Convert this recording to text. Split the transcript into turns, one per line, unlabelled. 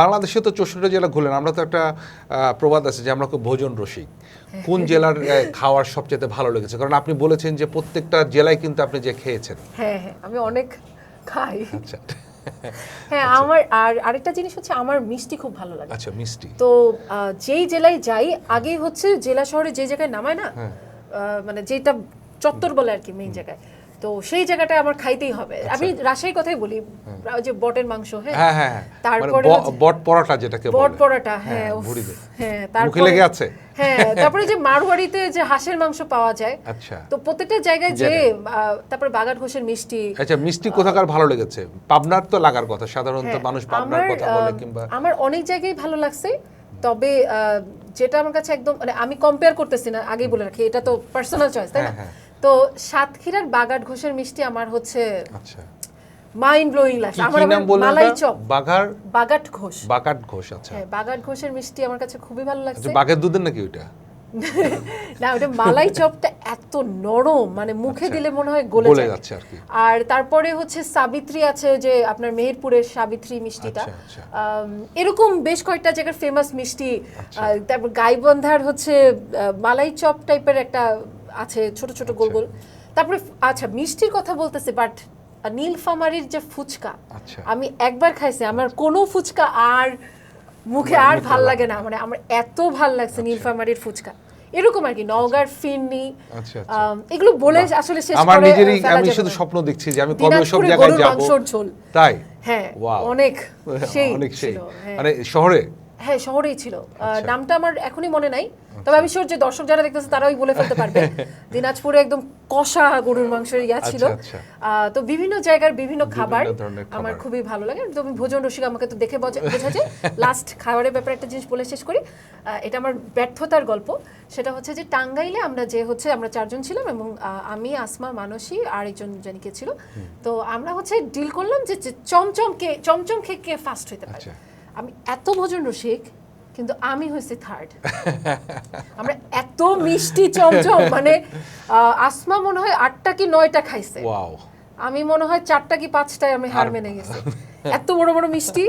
বাংলাদেশে তো চৌষট্টি জেলা ঘুরলেন আমরা তো একটা প্রবাদ আছে যে আমরা খুব ভোজন রসিক। কোন জেলার খাওয়ার সবচেয়ে ভালো লেগেছে? কারণ আপনি বলেছেন যে প্রত্যেকটা জেলায় কিন্তু আপনি যে খেয়েছেন।
হ্যাঁ হ্যাঁ আমি অনেক খাই।
আচ্ছা।
হ্যাঁ আমার আর আরেকটা জিনিস হচ্ছে আমার মিষ্টি খুব ভালো লাগে।
আচ্ছা মিষ্টি।
তো যেই জেলায় যাই আগে হচ্ছে জেলা শহরে যে জায়গায় নামায় না
হ্যাঁ।
মানে যেটা চত্বর বলে আর কি মেইন জায়গায় তো সেই জায়গাটা আমার খাইতেই হবে। আমি রাজশাহীর কথাই বলি যে বটের মাংস হ্যাঁ?
হ্যাঁ হ্যাঁ হ্যাঁ। মানে
তারপরে
বট পরোটা যেটাকে
বট। পরোটা হ্যাঁ উফ, হ্যাঁ
মুখে
তারপরে
লেগে আছে?
হ্যাঁ তারপরে যে মারওয়াড়িতে যে হাঁসের মাংস পাওয়া যায়
আচ্ছা।
তো প্রত্যেকটা জায়গায় যে তারপরে বাগান ঘোষের মিষ্টি।
আচ্ছা মিষ্টি কোথাকার ভালো লেগেছে? পাবনার তো লাগার কথা সাধারণত
হ্যাঁ,
মানুষ পাবনার কথা বলে কিংবা
আমার অনেক জায়গায় ভালো লাগছে তবে যেটা আমার কাছে একদম মানে আমি কম্পেয়ার করতেছি না আগেই বলে রাখি এটা তো পার্সোনাল চয়েস তাই না?
হ্যাঁ, হ্যাঁ।
তো সাতক্ষীরার বাগাট ঘোষের মিষ্টি আমার হচ্ছে
আচ্ছা।
মাইন্ড ব্লোয়িং লাগছে। আমার মালাই চপ।
বাঘার
বাগাট ঘোষ।
বাকাট ঘোষ আচ্ছা।
হ্যাঁ বাগাট ঘোষের মিষ্টি আমার কাছে খুবই ভালো লাগছে।
আচ্ছা বাঘের দুধের নাকি ওইটা?
না ওটা মালাই চপটা এত নরম মানে মুখে দিলে মনে হয় গলে
আচ্ছা। যাচ্ছে আর কি।
আর তারপরে হচ্ছে সাবিত্রী আছে যে আপনার মেহেরপুরের সাবিত্রী মিষ্টিটা।
আচ্ছা, আচ্ছা।
এরকম বেশ কয়েকটা জায়গার ফেমাস মিষ্টি। তারপর গাইবন্ধার হচ্ছে মালাই চপ টাইপের একটা আছে ছোট ছোট গোল গোল। তারপরে আচ্ছা মিষ্টির কথা বলতেছে বাট নীলফামারির যে ফুচকা
আচ্ছা।
আমি একবার খাইছি আমার কোনো ফুচকা আর মুখে আর ভালো লাগে না মানে আমার এত ভালো লাগছে নীলফামারির ফুচকা। এরকম আর কি নওগাঁর ফিরনি
আচ্ছা, আচ্ছা।
এগুলো বলে আসলে শেষ
আমার নিজেরই আমি শুধু স্বপ্ন দেখছি যে আমি কবে সব জায়গায় যাব। তাই?
হ্যাঁ. অনেক সেই
অনেক সেই।
হ্যাঁ।
মানে শহরে
হ্যাঁ শহরেই ছিল।
আচ্ছা।
নামটা আমার এখনই মনে নাই। তবে আমি শিওর যে দর্শক যারা দেখতেছে তারাই বলে ফেলতে পারবে। দিনাজপুরে একদম কষা গরুর মাংসের ইয়া ছিল।
আচ্ছা, আচ্ছা।
আহ, তো বিভিন্ন জায়গার বিভিন্ন খাবার আমার খুবই ভালো লাগে। তুমি ভোজন রসিক আমাকে তো দেখে বোঝা যায়। লাস্ট খাবারের ব্যাপারে একটা জিনিস বলে শেষ করি। এটা আমার ব্যর্থতার গল্প। সেটা হচ্ছে যে টাঙ্গাইলে আমরা যে হচ্ছে আমরা চারজন ছিলাম এবং আমি আসমা মানসী আর একজন জানি কে ছিল। তো আমরা হচ্ছে ডিল করলাম যে চমচম কে চমচম খেয়ে কে ফার্স্ট হইতে পারে।
আচ্ছা।
আমি এত ভোজন রসিক কিন্তু আমি হয়েছি থার্ড আমরা এত মিষ্টি চমচম মানে আহ, আসমা মনে হয় আটটা কি নয়টা খাইছে। আমি মনে হয় চারটা কি পাঁচটায় আমি হার মেনে গেছি। এত বড় বড় মিষ্টি